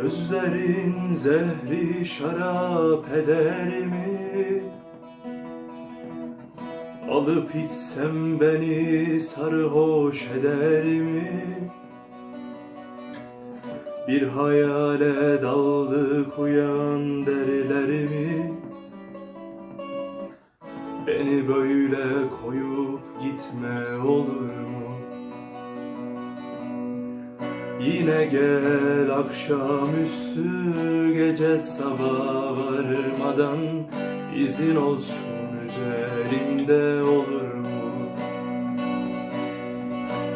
Sözlerin zehri şarap eder mi? Alıp içsem beni sarhoş eder mi? Bir hayale daldık uyan derler mi? Beni böyle koyup gitme olur mu? Yine gel akşamüstü gece sabah varmadan izin olsun üzerimde olur mu?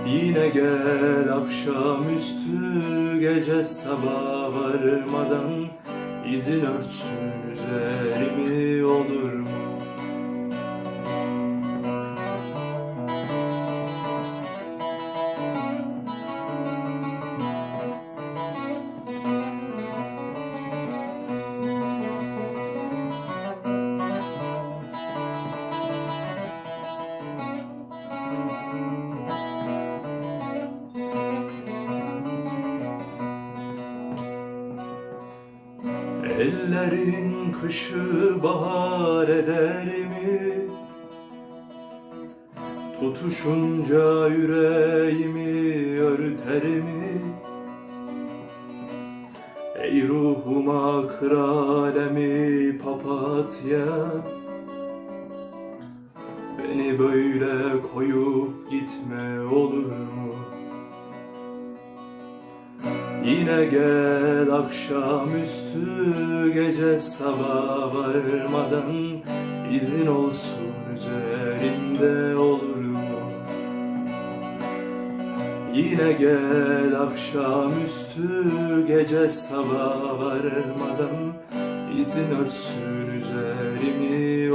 Yine gel akşamüstü gece sabah varmadan izin örtsün üzerimi olur mu? Ellerin kışı bahar eder mi? Tutuşunca yüreğimi örter mi? Ey ruhuma kralemi papatya Beni böyle koyup gitme olur mu? Yine gel akşamüstü gece sabah varmadan izin olsun üzerimde olur mu? Yine gel akşamüstü gece sabah varmadan izin örtsün üzerimde